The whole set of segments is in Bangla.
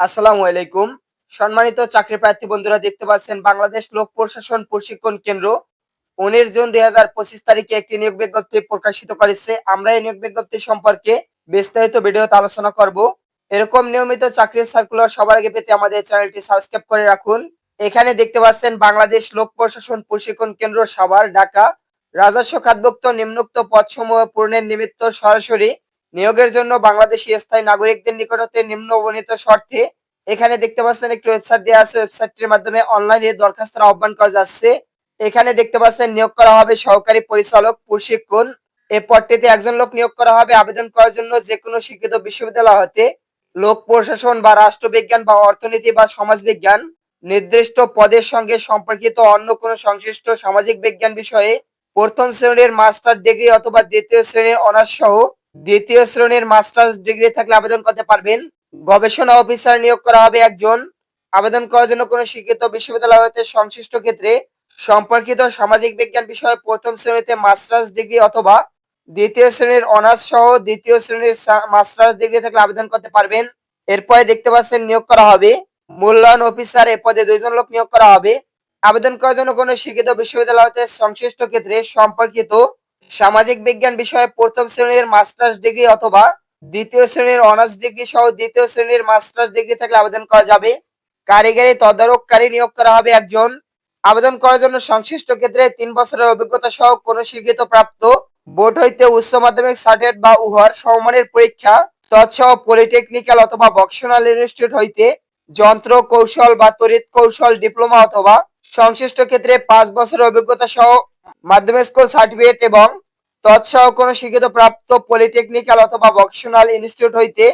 আসসালামু আলাইকুম। সম্মানিত চাকরি প্রার্থী বন্ধুরা, দেখতে পাচ্ছেন বাংলাদেশ লোক প্রশাসন প্রশিক্ষণ কেন্দ্র। উনিশ জুন দুই হাজার পঁচিশ তারিখে একটি নিয়োগ বিজ্ঞপ্তি প্রকাশিত করেছে। আমরা এই নিয়োগ বিজ্ঞপ্তি সম্পর্কে বিস্তারিত ভিডিওতে আলোচনা করব। এরকম নিয়মিত চাকরির সার্কুলার সবার আগে পেতে আমাদের চ্যানেলটি সাবস্ক্রাইব করে রাখুন। এখানে দেখতে পাচ্ছেন বাংলাদেশ লোক প্রশাসন প্রশিক্ষণ কেন্দ্র সাভার, ঢাকা। রাজস্ব খাতভুক্ত নিম্নোক্ত পদসমূহ পূরণের নিমিত্ত সরাসরি নিয়োগের জন্য বাংলাদেশি স্থায়ী নাগরিকদের নিকট হতে নিম্ন বর্ণিত শর্তে এখানে দেখতে পাচ্ছেন একটি ওয়েবসাইট দেওয়া আছে। ওয়েবসাইটটির মাধ্যমে অনলাইনে দরখাস্তের আহ্বান করা যাচ্ছে। এখানে দেখতে পাচ্ছেন নিয়োগ করা হবে সহকারী পরিচালক, প্রশিক্ষণ। এই পদটিতে একজন লোক নিয়োগ করা হবে। আবেদন করার জন্য যে কোনো শিক্ষিত বিশ্ববিদ্যালয় হতে লোক প্রশাসন বা রাষ্ট্রবিজ্ঞান বা অর্থনীতি বা সমাজবিজ্ঞান নির্দিষ্ট পদের সঙ্গে সম্পর্কিত অন্য কোনো সংশ্লিষ্ট সামাজিক বিজ্ঞান বিষয়ে প্রথম শ্রেণির মাস্টার ডিগ্রি অথবা দ্বিতীয় শ্রেণির অনার্স সহ দ্বিতীয় শ্রেণির মাস্টার্স ডিগ্রি থাকলে আবেদন করতে পারবেন। গবেষণা অফিসার নিয়োগ করা হবে একজন। আবেদন করার জন্য কোনো শিক্ষিত বিশ্ববিদ্যালয় হতে সংশ্লিষ্ট ক্ষেত্রে সম্পর্কিত সামাজিক বিজ্ঞান বিষয়ে প্রথম শ্রেণীতে মাস্টার্স ডিগ্রি অথবা দ্বিতীয় শ্রেণির অনার্স সহ দ্বিতীয় শ্রেণির মাস্টার্স ডিগ্রি থাকলে আবেদন করতে পারবেন। এরপরে দেখতে পাচ্ছেন নিয়োগ করা হবে। মূল্যায়ন অফিসার এ পদে দুইজন লোক নিয়োগ করা হবে। আবেদন করার জন্য কোনো শিক্ষিত বিশ্ববিদ্যালয় হতে সংশ্লিষ্ট ক্ষেত্রে সম্পর্কিত সামাজিক বিজ্ঞান বিষয়ে প্রথম শ্রেণির মাস্টার্স ডিগ্রি অথবা দ্বিতীয় শ্রেণির অনার্স ডিগ্রি সহ দ্বিতীয় শ্রেণির মাস্টার্স ডিগ্রি থাকলে আবেদন করা যাবে। কারিগরি তদারককারী নিয়োগ করা হবে একজন। আবেদন করার জন্য সংশ্লিষ্ট ক্ষেত্রে তিন বছরের অভিজ্ঞতা সহ কোনো স্বীকৃত প্রাপ্ত বোর্ড হইতে উচ্চ মাধ্যমিক, সার্টিফিকেট বা উহার সমমানের পরীক্ষা, তৎসহ পলিটেকনিক্যাল অথবা ভকেশনাল ইনস্টিটিউট হইতে যন্ত্র, কৌশল বা তড়িৎ কৌশল, ডিপ্লোমা অথবা সংশ্লিষ্ট ক্ষেত্রে পাঁচ বছরের অভিজ্ঞতা সহ মাধ্যমিক স্কুল সার্টিফিকেট এবং তৎসহ কোনো শিক্ষিত প্রাপ্ত পলিটেকনিক্যাল অথবা ভকেশনাল ইনস্টিটিউট হইতে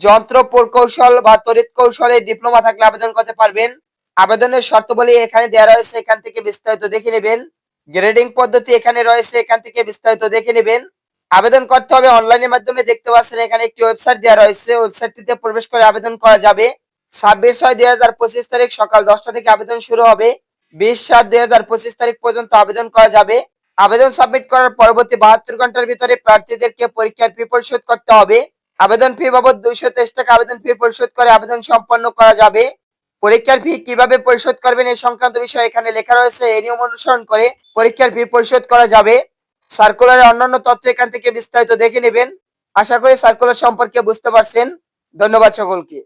যন্ত্র প্রকৌশল বা তড়িৎ কৌশলে ডিপ্লোমা থাকলে আবেদন করতে পারবেন। আবেদনের শর্তাবলী এখানে দেওয়া রয়েছে, এখান থেকে বিস্তারিত দেখে নেবেন। গ্রেডিং পদ্ধতি এখানে রয়েছে, এখান থেকে বিস্তারিত দেখে নেবেন। আবেদন করতে হবে অনলাইনের মাধ্যমে, দেখতে পাচ্ছেন এখানে একটি ওয়েবসাইট দেওয়া রয়েছে। ওয়েবসাইটটিতে প্রবেশ করে আবেদন করা যাবে। ছাব্বিশ ছয় দুই হাজার পঁচিশ তারিখ সকাল দশটা থেকে আবেদন শুরু হবে। বিশ সাত দুই হাজার পঁচিশ তারিখ পর্যন্ত আবেদন করা যাবে। আবেদন সাবমিট করার পরবর্তী বাহাত্তর ঘণ্টার ভিতরে প্রার্থীদেরকে পরীক্ষার ফি পরিশোধ করতে হবে। আবেদন ফি বাবদ দুইশো তেইশ টাকা আবেদন ফি পরিশোধ করে আবেদন সম্পন্ন করা যাবে। পরীক্ষার ফি কীভাবে পরিশোধ করবেন এই সংক্রান্ত বিষয় এখানে লেখা রয়েছে। এই নিয়ম অনুসরণ করে পরীক্ষার ফি পরিশোধ করা যাবে। সার্কুলারের অন্যান্য তথ্য এখান থেকে বিস্তারিত দেখে নেবেন। আশা করি সার্কুলার সম্পর্কে বুঝতে পারছেন। ধন্যবাদ সকলকে।